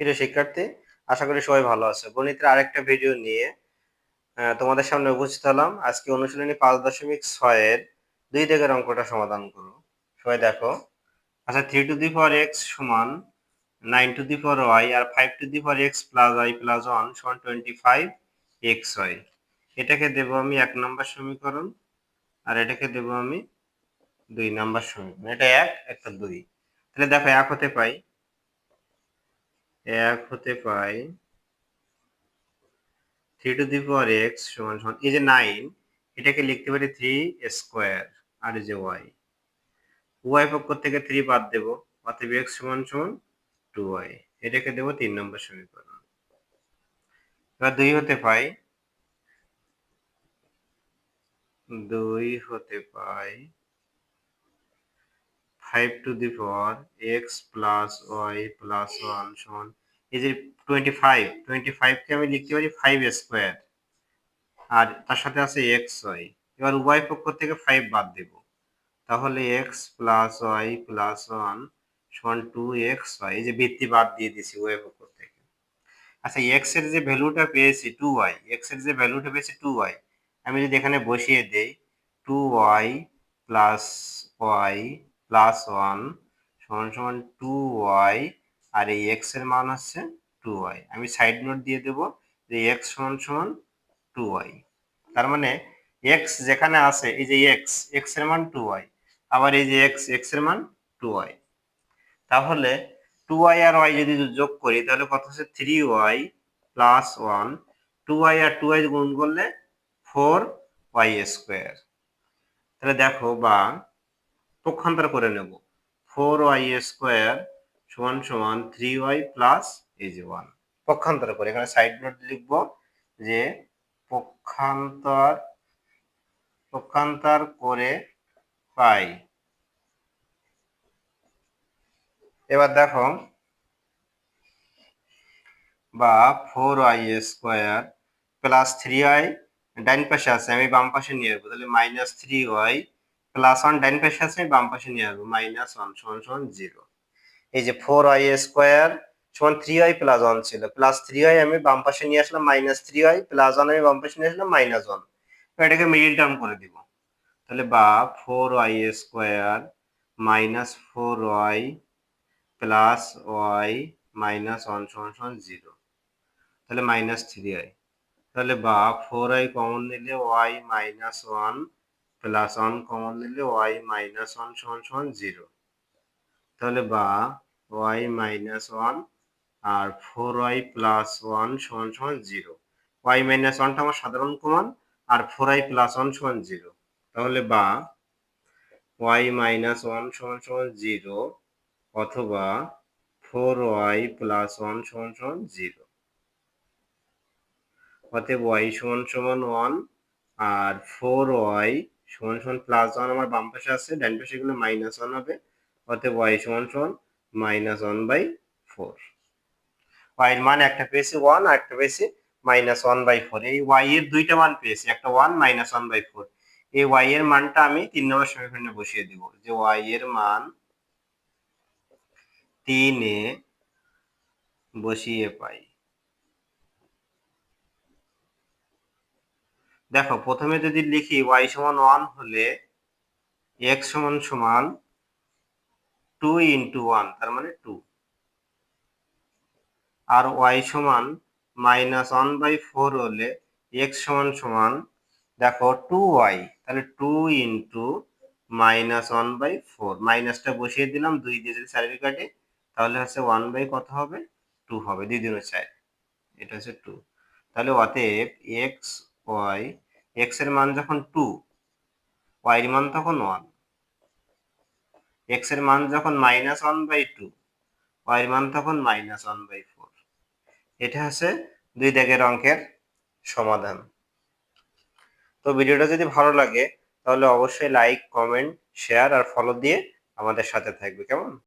প্রিয় শিক্ষার্থী, আশা করি সবাই ভালো আছে। গণিতের আরেকটা ভিডিও নিয়ে তোমাদের সামনে উপস্থিত হলাম। আজকে অনুশীলনী পাঁচ দশমিক ছয়ের দুই দিকের অঙ্কটা সমাধান করো। সবাই দেখো। আচ্ছা three to the power X সমান nine to the power Y R five to the power X plus Y plus one সমান টোয়েন্টি ফাইভ এক্স ওয়াই এটাকে দেবো আমি এক নম্বর সমীকরণ আর এটাকে দেবো আমি দুই নাম্বার সমীকরণ। এটা এক, একটা দুই। তাহলে দেখো, এক হতে পাই। এক হতে পাই three to the power X সমান সমান, এই যে নাইন এটাকে লিখতে পারি থ্রি স্কোয়ার আর যে ওয়াই ওয়াই পক্ষ থেকে থ্রি বাদ দেব, অতএব এক্স সমান সমান টু ওয়াই এটাকে দেবো তিন নম্বর সমীকরণ। এবার দুই হতে পাই, দুই হতে পাই five to the power X plus Y plus one সমান এই যে টোয়েন্টি ফাইভ টোয়েন্টি ফাইভকে আমি লিখতে পারি ফাইভ স্কোয়ার আর তার সাথে আছে এক্স ওয়াই এবার উভয় পক্ষ থেকে ফাইভ বাদ দেব। তাহলে X plus Y plus one সমান টু এক্স ওয়াই এই যে বৃত্তি বাদ দিয়ে দিছি উভয় পক্ষ থেকে। আচ্ছা এক্সের যে ভ্যালুটা পেয়েছি টু ওয়াই এক্সের যে ভ্যালুটা পেয়েছি টু ওয়াই আমি যদি এখানে বসিয়ে দেই two Y plus Y plus one সমান সমান টু ওয়াই আর এই এক্সের মান হচ্ছে টু ওয়াই আমি সাইড নোট দিয়ে দেবো যে এক্স সমান সমান টু ওয়াই তার মানে এক্স যেখানে আছে, এই যে এক্স এক্সের মান টু ওয়াই আবার এই যে এক্স এক্সের মান টু ওয়াই তাহলে টু ওয়াই আর ওয়াই যদি যোগ করি, তাহলে কত হচ্ছে? Three Y plus one two Y আর টু ওয়াই গুণ করলে ফোর ওয়াই স্কোয়ার তাহলে দেখো বা পক্ষান্তর করে নেব। ফোর ওয়াই স্কোয়ার সমান সমান থ্রি ওয়াই প্লাস এই ওয়ান পক্ষান্তর করে, এখানে সাইড নোট লিখব যে পক্ষান্তর পক্ষান্তর করে পাই। এবার দেখো, বা four Y square plus three Y ডাইন পাশে আছে, আমি বাম পাশে নিয়ে আসব, তাহলে minus three Y plus one ডাইন পাশে আছে, বাম পাশে নিয়ে আসব মাইনাস ওয়ান সমান সমান জিরো এই যে ফোর ওয়াই স্কোয়ার সমান থ্রি ওয়াই প্লাস ওয়ান ছিল। প্লাস থ্রি ওয়াই আমি বাম পাশে নিয়ে আসলাম minus three Y plus one আমি বাম পাশে নিয়ে আসলাম মাইনাস ওয়ান এটাকে মিডিল টার্ম করে দিব। তাহলে বা four Y square minus four Y plus Y minus one সমান সমান জিরো তাহলে মাইনাস থ্রি ওয়াই তাহলে বা ফোর ওয়াই কমন নিলে Y minus one plus one common নিলে ওয়াই মাইনাস ওয়ান সমান সমান জিরো তাহলে বা ওয়াই মাইনাস ওয়ান আর ফোর ওয়াই প্লাস ওয়ান সমান সমান জিরো ওয়াই মাইনাস ওয়ানটা আমার সাধারণ কমান আর ফোর ওয়াই প্লাস ওয়ান সমান জিরো তাহলে বা ওয়াই মাইনাস ওয়ান সমান সমান জিরো অথবা ফোর ওয়াই প্লাস ওয়ান সমান সমান জিরো অতএব ওয়াই সমান সমান ওয়ান আর ফোর ওয়াই সমান সমান প্লাস ওয়ান আমার বাম পাশে আছে, ডান পাশে গেলে মাইনাস ওয়ান হবে, অতএব ওয়াই সমান সমান মাইনাস ওয়ান বাই ফোর ওয়াইয়ের মান একটা পেয়েছি ওয়ান আর একটা পেয়েছি মাইনাস ওয়ান বাই ফোর এই ওয়াই এর দুইটা মান পেয়েছি, একটা one minus one by four এই ওয়াই এর মানটা আমি তিন নম্বর সমীকরণে বসিয়ে দিব, যে ওয়াই এর মান তিনে বসিয়ে পাই। দেখো, প্রথমে যদি লিখি ওয়াই সমান ওয়ান হলে এক্স সমান সমান টু ইন্টু ওয়ান তার মানে টু আর ওয়াই সমান মাইনাস ওয়ান বাই ফোর হলে এক্স সমান সমান, দেখো টু ওয়াই তাহলে two into minus one by four মাইনাসটা বসিয়ে দিলাম, দুই দিয়ে যদি কাটে, তাহলে হচ্ছে ওয়ান বাই কত হবে? টু হবে, দুই দিনের চার। এটা হচ্ছে টু তাহলে অতএব এক্স ওয়াই এক্সের মান যখন টু ওয়াই এর মান তখন ওয়ান এক্সের মান যখন minus one by two Y এর মান তখন মাইনাস ওয়ান বাই ফোর এটা হচ্ছে দুই দাগের অঙ্কের সমাধান। তো ভিডিওটা যদি ভালো লাগে, তাহলে অবশ্যই লাইক কমেন্ট শেয়ার আর ফলো দিয়ে আমাদের সাথে থাকবে, কেমন?